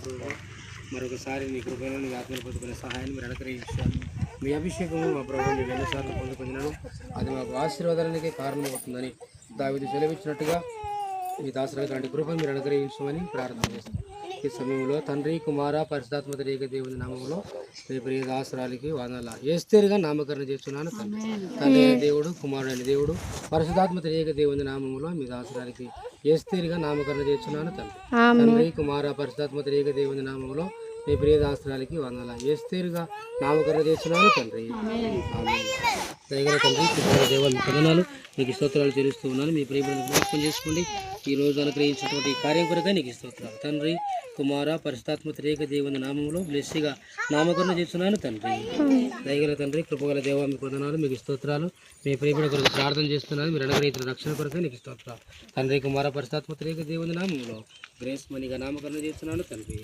ప్రభు మరొకసారి నీ కృపను నీ ఆత్మను పొందుకునే సహాయాన్ని మీరు అనుగ్రహించాను మీ అభిషేకము మా ప్రభు మీరు ఎన్నిసార్లు పొందుకున్నాను అది మాకు ఆశీర్వాదానికి కారణమవుతుందని దావిధి సెలవిచ్చినట్టుగా మీ దాసరాలు లాంటి కృపను మీరు అనుగ్రహించమని ప్రార్థన చేస్తాను ఈ సమయంలో తండ్రి కుమార పరిశుధాత్మ రేఖ దేవుని నామంలో మీ ప్రియ దాసరాలకి వాదనల. ఏస్తేరుగా నామకరణ చేస్తున్నాను తండ్రి. తండ్రి దేవుడు కుమారుడు అయిన దేవుడు పరిశుధాత్మ రేఖ దేవుని నామంలో మీ దాసరాలకి ఏస్తేరుగా నామకరణ చేస్తున్నాను తండ్రి. తండ్రి కుమార పరిశుధాత్మ రేఖ దేవుని నామంలో మీ ప్రియ వందల ఏస్తేరుగా నామకరణ చేస్తున్నాను తండ్రి. దయగల తండ్రి కృపగల దేవ మీ మీకు స్తోత్రాలు చెల్లిస్తూ ఉన్నాను. మీ ప్రియమైన జ్ఞాపకం చేసుకోండి. ఈ రోజు అనుగ్రహించినటువంటి కార్యం కొరకై నీకు స్తోత్రాలు. తండ్రి కుమార పరిశుతాత్మ రేఖ దేవుని నామంలో బ్లెస్సిగా నామకరణ చేస్తున్నాను తండ్రి. దయగల తండ్రి కృపగల దేవ మీకు వందనాలు మీకు స్తోత్రాలు. మీ ప్రియమైన కొరకు ప్రార్థన చేస్తున్నాను. మీరు అనుగ్రహించిన రక్షణ కొరకే నీకు స్తోత్రాలు. తండ్రి కుమార పరిశుతాత్మ త్రేక దేవుని నామంలో గ్రేస్ మనీగా నామకరణ చేస్తున్నాను తండ్రి.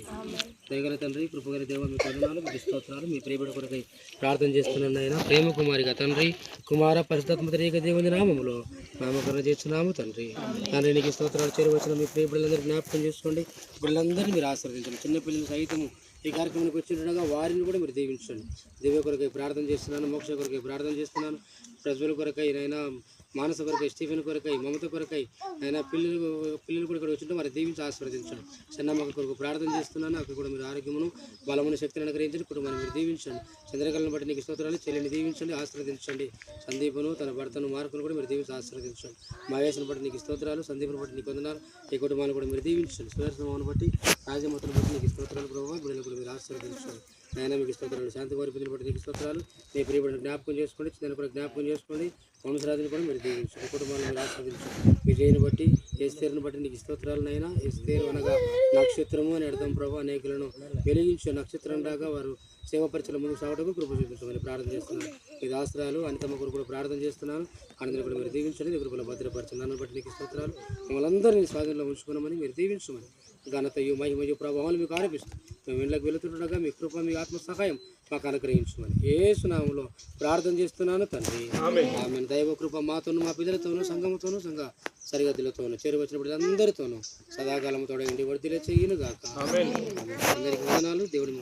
దయగల తండ్రి కృపగల దేవ మీ కొందనాలు మీకు స్తోత్రాలు మీ ప్రియమైన కొరకై ప్రార్థన చేస్తున్నాను ఆయన ప్రేమ కుమారిగా తండ్రి కుమార పరిశుధాత్మ రేఖ దేవుని నామంలో నామకరణ చేస్తున్నాము తండ్రి. తండ్రి నీకు స్తోత్రాలు చేరవచ్చిన మీ ప్రియ జ్ఞాపకం చేసుకోండి. బిడ్డలందరినీ మీరు ఆశ్రదించండి చిన్నపిల్లలు సైతము ఈ కార్యక్రమానికి వచ్చిండగా వారిని కూడా మీరు దీవించండి. దివ్య కొరకై ప్రార్థన చేస్తున్నాను మోక్ష కొరకై ప్రార్థన చేస్తున్నాను. ప్రజల కొరకై నైనా మానస కొరకై స్టీఫెన్ కొరకై మమత కొరకై ఆయన పిల్లలు పిల్లలు కూడా ఇక్కడ వచ్చింటే వారి దీవించి ఆశీర్వదించండి. చిన్నమ్మక కొరకు ప్రార్థన చేస్తున్నాను. అక్కడ కూడా మీరు ఆరోగ్యమును బలమును శక్తిని అనుగ్రహించండి. కుటుంబాన్ని మీరు దీవించండి. చంద్రకళను బట్టి నీకు స్తోత్రాలు చెల్లిని దీవించండి ఆశీర్వదించండి. సందీపును తన భర్తను మార్కును కూడా మీరు దీవించి ఆశీర్వదించండి. మహేష్ను బట్టి నీకు స్తోత్రాలు సందీపును బట్టి నీకు వందనాలు. ఈ కుటుంబాన్ని కూడా మీరు దీవించండి. సుదర్శనమును బట్టి రాజమతను బట్టి నీకు స్తోత్రాలు ప్రభావ. బిడ్డలు కూడా మీరు ఆశీర్వదించండి. నాయన మీకు స్తోత్రాలు. శాంతి వారి పిల్లలు బట్టి నీకు స్తోత్రాలు. మీ ప్రియపడిన జ్ఞాపకం చేసుకోండి చిన్న కూడా జ్ఞాపకం చేసుకోండి. వంశరాజులు కూడా మీరు దీవించు కుటుంబాలను మీరు ఆశీర్వదించండి విజయని బట్టి ఏస్తేరుని బట్టి నీకు స్తోత్రాలనైనా ఏస్తేరు అనగా నక్షత్రము అని అర్థం ప్రభు అనేకులను వెలిగించే నక్షత్రం రాగా వారు సేవపరిచల ముందుకు సాగటకు కృప చూపించమని ప్రార్థన చేస్తున్నాను. మీ దాసరాలు అనితమ్మ కొరకు కూడా ప్రార్థన చేస్తున్నాను. అందరిని కూడా మీరు దీవించండి. మీ కృపలో భద్రపరచండి. బట్టి నీకు స్తోత్రాలు. మిమ్మల్ని అందరినీ స్వాధీనంలో ఉంచుకున్నామని మీరు దీవించమని. ఘనతయు మహిమయు ప్రభావాలు మీకు ఆరోపిస్తాం మేము ఇళ్ళకి వెళుతుండగా మీ కృప మీ ఆత్మ సహాయం మాకు అనుగ్రహించమని ఏ సునామంలో ప్రార్థన చేస్తున్నాను తండ్రి. ఆమె దైవ కృప మాతోను మా పిల్లలతోనూ సంఘముతోనూ సంఘ సరిగతులతోనూ చేరు వచ్చినప్పుడు అందరితోనూ సదాకాలం తోడ ఇంటి వర్తిలే చెయ్యను గాక అందరికి వందనాలు. దేవుడి